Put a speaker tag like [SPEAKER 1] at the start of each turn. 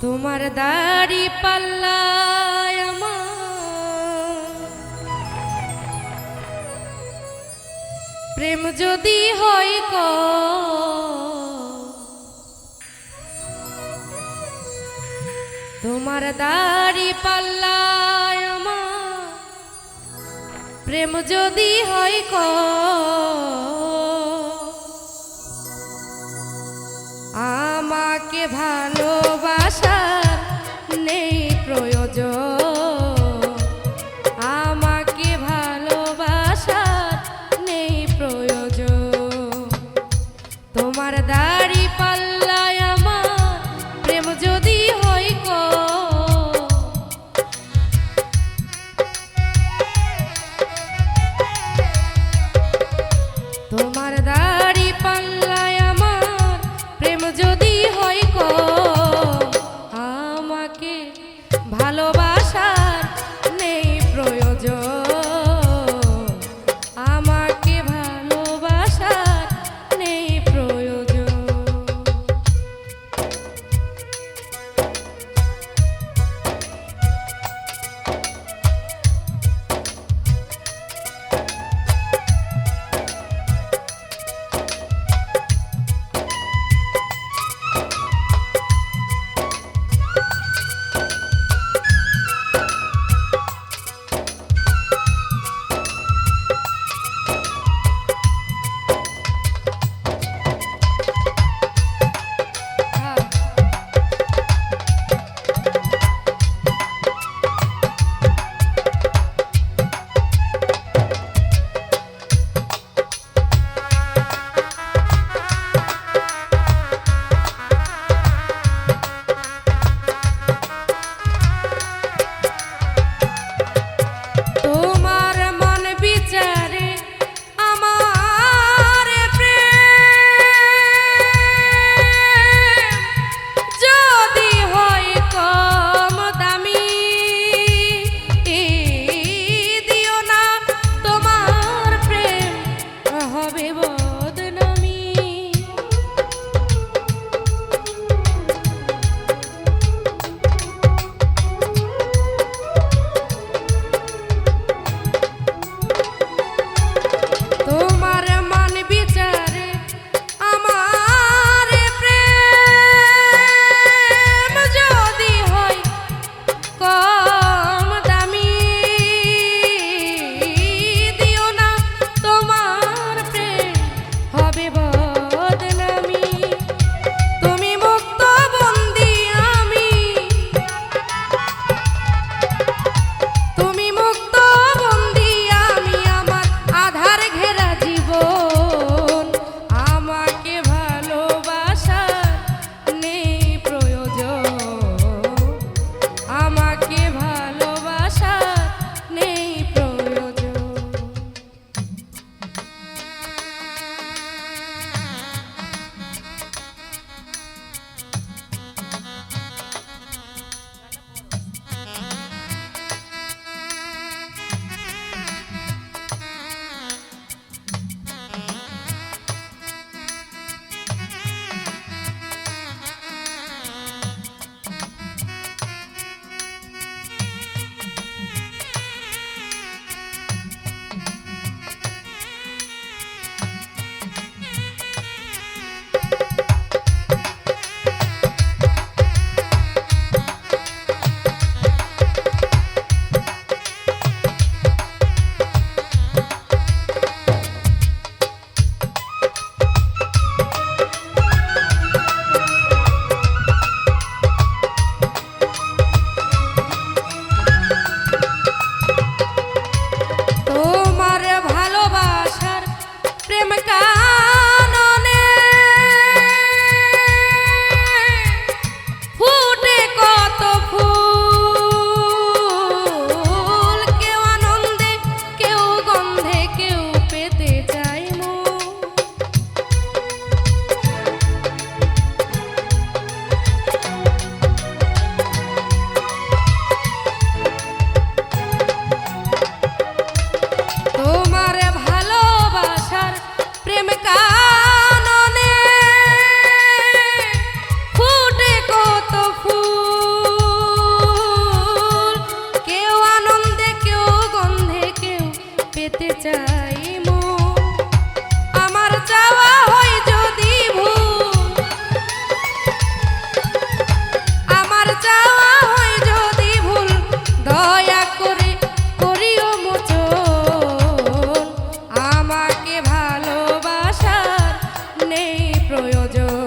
[SPEAKER 1] তোমার দাড়ি পাল্লায় প্রেম যদি হয় ক। তোমার দাড়ি পাল্লায় প্রেম যদি হয় ক। আমাকে ভালোবাসার cara. যেতে চাই আমার হয় যদি আমার হয় যদি দয়া করে করিও আমাকে নেই প্রয়োজন।